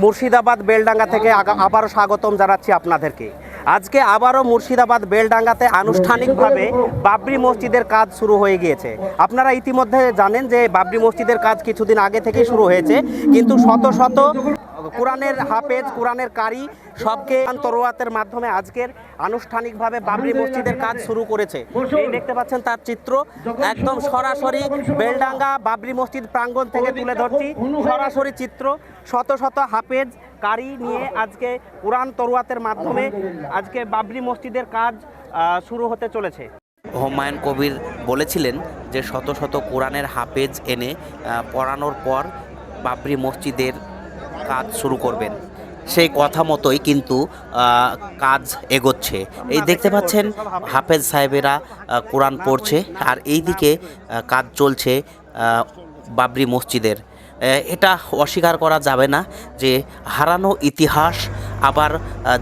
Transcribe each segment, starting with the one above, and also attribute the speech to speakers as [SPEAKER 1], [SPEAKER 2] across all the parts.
[SPEAKER 1] মুর্শিদাবাদ বেলডাঙ্গা থেকে আবারও স্বাগতম জানাচ্ছি আপনাদেরকে। আজকে আবারও মুর্শিদাবাদ বেলডাঙ্গাতে আনুষ্ঠানিকভাবে বাবরি মসজিদের কাজ শুরু হয়ে গিয়েছে। আপনারা ইতিমধ্যে জানেন যে বাবরি মসজিদের কাজ কিছুদিন আগে থেকে শুরু হয়েছে, কিন্তু শত শত কোরআনের হাফেজ, কোরআনের কারি সবকে তরোয়াতের মাধ্যমে আজকের আনুষ্ঠানিকভাবে বাবরি মসজিদের কাজ শুরু করেছে। এই দেখতে পাচ্ছেন তার চিত্র। একদম সরাসরি বেলডাঙ্গা বাবরি মসজিদ প্রাঙ্গণ থেকে তুলে ধরছি। সরাসরি চিত্র, শত শত হাফেজ, কারি নিয়ে আজকে কোরআন তরোয়াতের মাধ্যমে আজকে বাবরি মসজিদের কাজ শুরু হতে চলেছে।
[SPEAKER 2] হুমায়ুন কবির বলেছিলেন যে শত শত কোরআনের হাফেজ এনে পড়ানোর পর বাবরি মসজিদের কাজ শুরু করবেন। সেই কথা মতোই কিন্তু কাজ এগোচ্ছে। এই দেখতে পাচ্ছেন, হাফেজ সাহেবেরা কোরআন পড়ছে আর এই দিকে কাজ চলছে বাবরি মসজিদের। এটা অস্বীকার করা যাবে না যে হারানো ইতিহাস আবার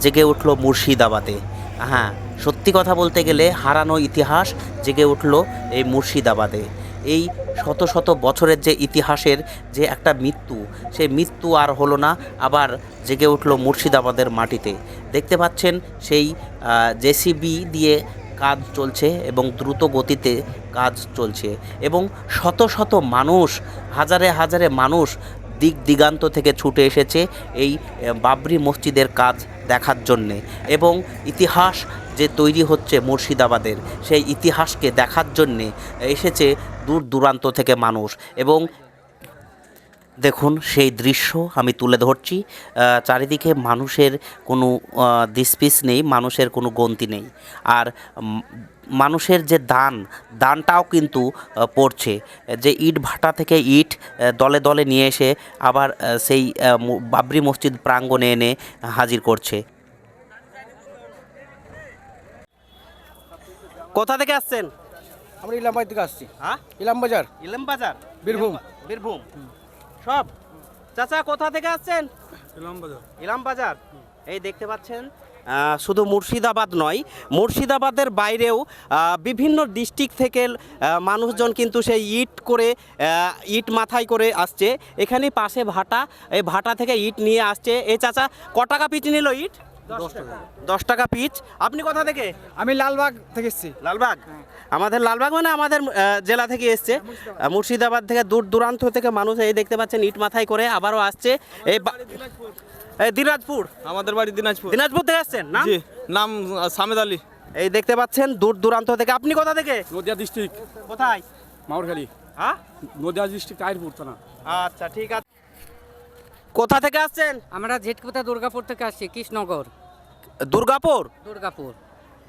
[SPEAKER 2] জেগে উঠল মুর্শিদাবাদে। হ্যাঁ সত্যি কথা বলতে গেলে হারানো ইতিহাস জেগে উঠল এই মুর্শিদাবাদে। এই শত শত বছরের যে ইতিহাসের যে একটা মৃত্যু, সেই মৃত্যু আর হলো না, আবার জেগে উঠল মুর্শিদাবাদের মাটিতে। দেখতে পাচ্ছেন সেই জেসিবি দিয়ে কাজ চলছে এবং দ্রুত গতিতে কাজ চলছে এবং শত শত মানুষ, হাজারে হাজারে মানুষ দিক দিগান্ত থেকে ছুটে এসেছে এই বাবরি মসজিদের কাজ দেখার জন্যে। এবং ইতিহাস যে তৈরি হচ্ছে মুর্শিদাবাদের, সেই ইতিহাসকে দেখার জন্যে এসেছে দূর দূরান্ত থেকে মানুষ। এবং দেখুন সেই দৃশ্য আমি তুলে ধরছি। চারিদিকে মানুষের কোনো দিসপিস নেই মানুষের কোনো গন্তি নেই। আর মানুষের যে দান দানটাও কিন্তু পড়ছে। যে ইট ভাটা থেকে ইট দলে দলে নিয়ে এসে আবার সেই বাবরি মসজিদ প্রাঙ্গণে এনে হাজির করছে।
[SPEAKER 1] কোথা থেকে আসছেন?
[SPEAKER 3] আমরা ইলামবাজার থেকে আসছি।
[SPEAKER 1] হ্যাঁ?
[SPEAKER 3] ইলামবাজার।
[SPEAKER 1] ইলাম বাজার
[SPEAKER 3] বীরভূম।
[SPEAKER 1] বীরভূম। সব। চাচা কোথা থেকে আসছেন? ইলাম বাজার। এই দেখতে পাচ্ছেন শুধু মুর্শিদাবাদ নয় মুর্শিদাবাদের বাইরেও বিভিন্ন ডিস্ট্রিক্ট থেকে মানুষজন কিন্তু সেই ইট করে ইট মাথায় করে আসছে। এখানে পাশে ভাটা এই ভাটা থেকে ইট নিয়ে আসছে। এই চাচা ক টাকা পিচ নিল ইট? দশ টাকা। পিচ। আপনি কোথা থেকে?
[SPEAKER 3] আমি লালবাগ থেকে এসেছি।
[SPEAKER 1] লালবাগ? আমাদের লালবাগ মানে আমাদের জেলা থেকে এসছে। মুর্শিদাবাদ। থেকে দূর দূরান্ত থেকে মানুষ এই দেখতে পাচ্ছেন ইট মাথায় করে আবারও আসছে। এই দিনাজপুর।
[SPEAKER 4] আমাদের বাড়ি দিনাজপুর।
[SPEAKER 1] দিনাজপুর থেকে আসছেন? না
[SPEAKER 4] নাম সামেদ আলী।
[SPEAKER 1] এই দেখতে পাচ্ছেন দূর দূরান্ত থেকে। আপনি কোথা থেকে?
[SPEAKER 4] নদিয়া ডিস্ট্রিক্ট
[SPEAKER 1] কোথায়?
[SPEAKER 4] মাউরখালী।
[SPEAKER 1] হ্যাঁ?
[SPEAKER 4] নদিয়া ডিস্ট্রিক্ট আইরপুর থানা।
[SPEAKER 1] আচ্ছা ঠিক আছে। কোথা থেকে আসছেন?
[SPEAKER 5] আমরা জেটকুতা দুর্গাপুর থেকে আসছি কৃষ্ণনগর।
[SPEAKER 1] দুর্গাপুর?
[SPEAKER 5] দুর্গাপুর।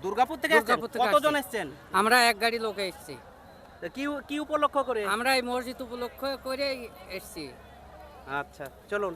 [SPEAKER 1] দুর্গাপুর থেকে আসছেন?
[SPEAKER 5] দুর্গাপুর থেকে
[SPEAKER 1] কতজন। এসছেন?
[SPEAKER 5] আমরা এক গাড়ি লোক এসছি।
[SPEAKER 1] কি কি উপলক্ষ করে?
[SPEAKER 5] আমরা এই মসজিদ উপলক্ষ করে এসছি।
[SPEAKER 1] আচ্ছা চলুন।